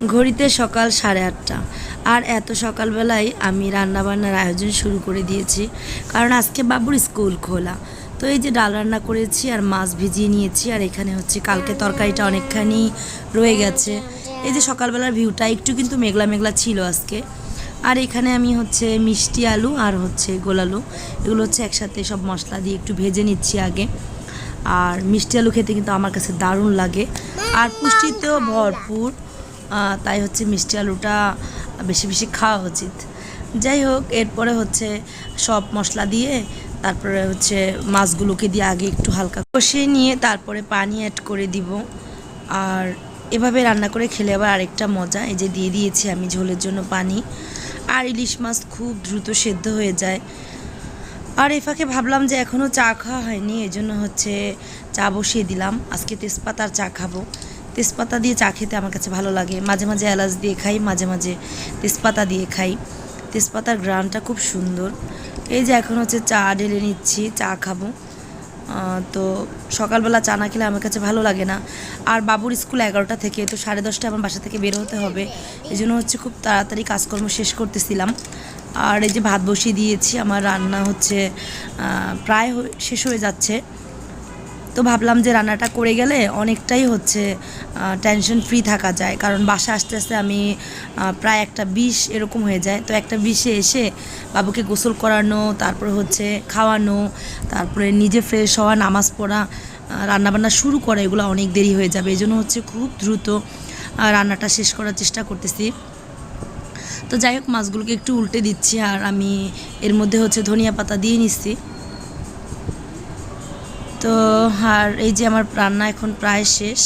ঘড়িতে সকাল সাড়ে আটটা। আর এত সকালবেলায় আমি রান্নাবান্নার আয়োজন শুরু করে দিয়েছি, কারণ আজকে বাবুর স্কুল খোলা। তো এই যে ডাল রান্না করেছি আর মাছ ভিজিয়ে নিয়েছি, আর এখানে হচ্ছে কালকে তরকারিটা অনেকখানি রয়ে গেছে। এই যে সকালবেলার ভিউটা একটু কিন্তু মেঘলা মেঘলা ছিল আজকে। আর এখানে আমি হচ্ছে মিষ্টি আলু আর হচ্ছে গোলালু এগুলো হচ্ছে একসাথে সব মশলা দিয়ে একটু ভেজে নিচ্ছি আগে। আর মিষ্টি আলু খেতে কিন্তু আমার কাছে দারুণ লাগে। আর পুষ্টিতেও ভরপুর। তাই হচ্ছে মিষ্টি আলুটা বেশি বেশি খাওয়া উচিত। যাই হোক, এরপরে হচ্ছে সব মশলা দিয়ে তারপরে হচ্ছে মাছগুলোকে দিয়ে আগে একটু হালকা কষিয়ে নিয়ে তারপরে পানি অ্যাড করে দিব। আর এভাবে রান্না করে খেলে আবার আরেকটা মজা, এই যে দিয়ে দিয়েছি আমি ঝোলের জন্য পানি। আর ইলিশ মাছ খুব দ্রুত সেদ্ধ হয়ে যায়। আর এই ফাঁকে ভাবলাম যে এখনও চা খাওয়া হয়নি এই জন্য হচ্ছে চা বসিয়ে দিলাম। আজকে তেজপাতার চা খাব। তেজপাতা দিয়ে চা খেতে আমার কাছে ভালো লাগে। মাঝে মাঝে এলাচ দিয়ে খাই, মাঝে মাঝে তেজপাতা দিয়ে খাই। তেজপাতার গ্রানটা খুব সুন্দর। এই যে এখন হচ্ছে চা ঢেলে নিচ্ছি, চা খাব। তো সকালবেলা চা না খেলে আমার কাছে ভালো লাগে না। আর বাবুর স্কুল এগারোটা থেকে, তো সাড়ে দশটা আমার বাসা থেকে বের হতে হবে। এই জন্য হচ্ছে খুব তাড়াতাড়ি কাজকর্ম শেষ করতেছিলাম। আর এই যে ভাত বসিয়ে দিয়েছি, আমার রান্না হচ্ছে প্রায় শেষ হয়ে যাচ্ছে। তো ভাবলাম যে রান্নাটা করে গেলে অনেকটাই হচ্ছে টেনশন ফ্রি থাকা যায়। কারণ বাসা আস্তে আস্তে আমি প্রায় একটা বিষ এরকম হয়ে যায়। তো একটা বিষে এসে বাবুকে গোসল করানো, তারপরে হচ্ছে খাওয়ানো, তারপরে নিজে ফ্রেশ হওয়া, নামাজ পড়া রান্নাবান্না শুরু করা, এগুলো অনেক দেরি হয়ে যাবে। এই জন্য হচ্ছে খুব দ্রুত রান্নাটা শেষ করার চেষ্টা করতেছি। তো যাই হোক, মাছগুলোকে একটু উল্টে দিচ্ছি আর আমি এর মধ্যে হচ্ছে ধনিয়া পাতা দিয়ে নিচ্ছি। তো আর এই যে আমার রান্না এখন প্রায় শেষ।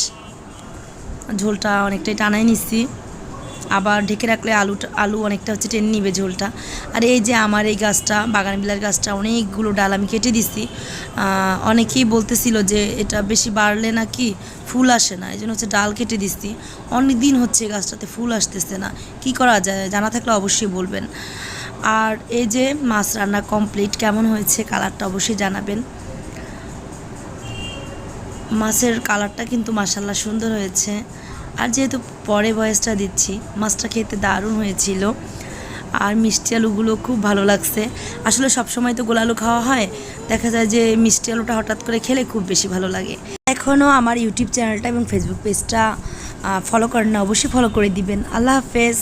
ঝোলটা অনেকটাই টানাই নিচ্ছি আবার ঢেকে রাখলে আলুটা আলু অনেকটা হচ্ছে টেনে নিবে ঝোলটা। আর এই যে আমার এই গাছটা, বাগান বিলার গাছটা অনেকগুলো ডাল আমি কেটে দিছি। অনেকেই বলতেছিল যে এটা বেশি বাড়লে নাকি ফুল আসে না। এই জন্য হচ্ছে ডাল কেটে দিচ্ছি অনেক দিন হচ্ছে এই গাছটাতে ফুল আসতেছে না। কি করা যায়? জানা থাকলে অবশ্যই বলবেন। আর এই যে মাছ রান্না কমপ্লিট কেমন হয়েছে, কালারটা অবশ্যই জানাবেন। মাছের কালারটা কিন্তু মাসাল্লাহ সুন্দর হয়েছে। আর যেহেতু পরে বয়সটা দিচ্ছি, মাছটা খেতে দারুণ হয়েছিল। আর মিষ্টি আলুগুলো খুব ভালো লাগছে। আসলে সব সময় তো গোলালু খাওয়া হয়, দেখা যায় যে মিষ্টি আলুটা হঠাৎ করে খেলে খুব বেশি ভালো লাগে। এখনও আমার ইউটিউব চ্যানেলটা এবং ফেসবুক পেজটা ফলো করেন না, অবশ্যই ফলো করে দিবেন। আল্লাহ হাফেজ।